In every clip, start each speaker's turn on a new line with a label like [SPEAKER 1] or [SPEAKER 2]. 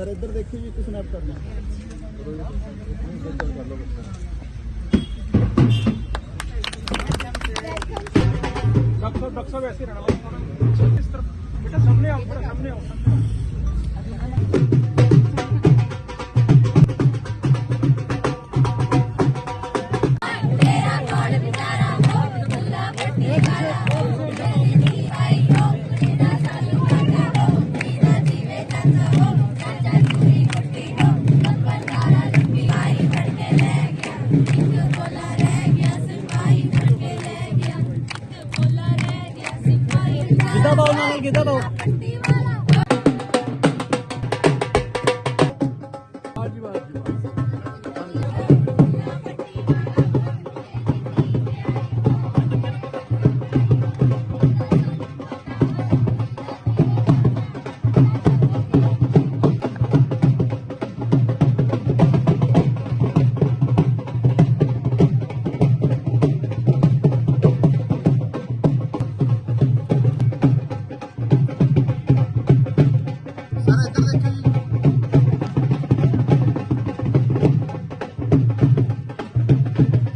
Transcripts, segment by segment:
[SPEAKER 1] Sir इधर देखिए जी किसने करना
[SPEAKER 2] डॉक्टर डॉक्टर साहब ऐसे रहना। बेटा सामने आओ सामने आओ।
[SPEAKER 1] dabao na lang kita.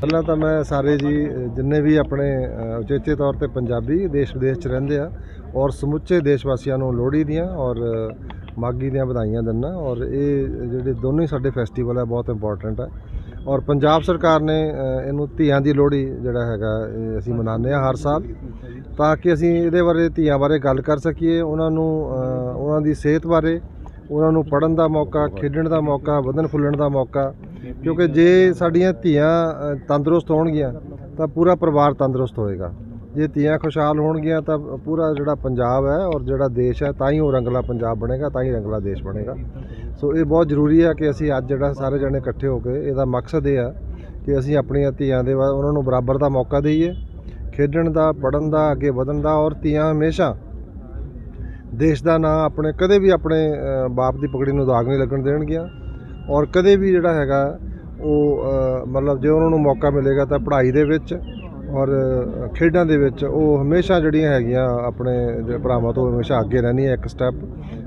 [SPEAKER 3] ਪਹਿਲਾਂ ਤਾਂ ਮੈਂ ਸਾਰੇ ਜੀ ਜਿੰਨੇ ਵੀ ਆਪਣੇ ਉਚੇਚੇ ਤੌਰ ਤੇ ਪੰਜਾਬੀ ਦੇਸ਼ ਵਿਦੇਸ਼ 'ਚ ਰਹਿੰਦੇ ਆ ਔਰ ਸਮੁੱਚੇ ਦੇਸ਼ ਵਾਸੀਆਂ ਨੂੰ ਲੋਹੜੀ ਦੀਆਂ ਔਰ ਅ, ਮਾਘੀ ਦੀਆਂ ਵਧਾਈਆਂ ਦਿੰਦਾ ਔਰ ਇਹ ਜਿਹੜੇ ਦੋਨੋਂ ਹੀ ਸਾਡੇ ਫੈਸਟੀਵਲ ਹੈ ਬਹੁਤ ਇੰਪੋਰਟੈਂਟ ਹੈ ਔਰ ਪੰਜਾਬ ਸਰਕਾਰ ਨੇ ਇਹਨੂੰ ਧੀਆਂ ਦੀ ਲੋਹੜੀ ਜਿਹੜਾ ਹੈਗਾ ਇਹ ਅਸੀਂ ਮਨਾਉਂਦੇ ਆ ਹਰ ਸਾਲ ਤਾਂ ਕਿ ਅਸੀਂ ਇਹਦੇ ਬਾਰੇ ਧੀਆਂ ਬਾਰੇ ਗੱਲ ਕਰ ਸਕੀਏ ਉਹਨਾਂ ਨੂੰ ਉਹਨਾਂ ਦੀ ਸਿਹਤ ਬਾਰੇ ਉਹਨਾਂ ਨੂੰ ਪੜਨ ਦਾ ਮੌਕਾ ਖੇਡਣ ਦਾ ਮੌਕਾ ਵਧਣ ਫੁੱਲਣ ਦਾ ਮੌਕਾ ਕਿਉਂਕਿ ਜੇ ਸਾਡੀਆਂ ਧੀਆਂ ਤੰਦਰੁਸਤ ਹੋਣਗੀਆਂ, ਤਾਂ ਪੂਰਾ ਪਰਿਵਾਰ ਤੰਦਰੁਸਤ ਹੋਏਗਾ। ਜੇ ਧੀਆਂ ਖੁਸ਼ਹਾਲ ਹੋਣਗੀਆਂ, ਤਾਂ ਪੂਰਾ ਜਿਹੜਾ ਪੰਜਾਬ ਹੈ ਔਰ ਜਿਹੜਾ ਦੇਸ਼ ਹੈ, ਤਾਂ ਹੀ ਉਹ ਰੰਗਲਾ ਪੰਜਾਬ ਬਣੇਗਾ, ਤਾਂ ਹੀ ਰੰਗਲਾ ਦੇਸ਼ ਬਣੇਗਾ। ਸੋ ਇਹ ਬਹੁਤ ਜ਼ਰੂਰੀ ਹੈ ਕਿ ਅਸੀਂ ਅੱਜ ਜਿਹੜਾ ਸਾਰੇ ਜਣੇ ਇਕੱਠੇ ਹੋ ਕੇ ਇਹਦਾ ਮਕਸਦ ਇਹ ਆ ਕਿ ਅਸੀਂ ਆਪਣੀਆਂ ਧੀਆਂ ਦੇ ਉਹਨਾਂ ਨੂੰ ਬਰਾਬਰ ਦਾ ਮੌਕਾ ਦਈਏ। ਖੇਡਣ ਦਾ ਪੜਨ ਦਾ, ਅੱਗੇ ਵਧਣ ਦਾ ਔਰ ਧੀਆਂ ਹਮੇਸ਼ਾ ਦੇਸ਼ ਦਾ ਨਾਂ ਆਪਣੇ, ਕਦੇ ਵੀ ਆਪਣੇ ਬਾਪ ਦੀ ਪਗੜੀ ਨੂੰ ਦਾਗ ਨਹੀਂ ਲੱਗਣ ਦੇਣਗੀਆਂ। ਔਰ ਕਦੇ ਵੀ ਜਿਹੜਾ ਹੈਗਾ, ਉਹ ਮਤਲਬ ਜੇ ਉਹਨਾਂ ਨੂੰ ਮੌਕਾ ਮਿਲੇਗਾ ਤਾਂ ਪੜ੍ਹਾਈ ਦੇ ਵਿੱਚ ਔਰ ਖੇਡਾਂ ਦੇ ਵਿੱਚ ਉਹ ਹਮੇਸ਼ਾ ਜਿਹੜੀਆਂ ਹੈਗੀਆਂ ਆਪਣੇ ਭਰਾਵਾਂ ਤੋਂ ਹਮੇਸ਼ਾ ਅੱਗੇ ਰਹਿੰਦੀਆਂ ਇੱਕ ਸਟੈਪ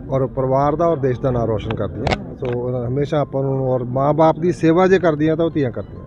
[SPEAKER 3] ਔਰ ਪਰਿਵਾਰ ਦਾ ਔਰ ਦੇਸ਼ ਦਾ ਨਾਂ ਰੋਸ਼ਨ ਕਰਦੀਆਂ। ਸੋ, ਹਮੇਸ਼ਾ ਆਪਾਂ ਨੂੰ ਔਰ ਮਾਂ-ਬਾਪ ਦੀ ਸੇਵਾ ਜੇ ਕਰਦੀਆਂ ਤਾਂ ਉਹ ਧੀਆਂ ਕਰਦੀਆਂ।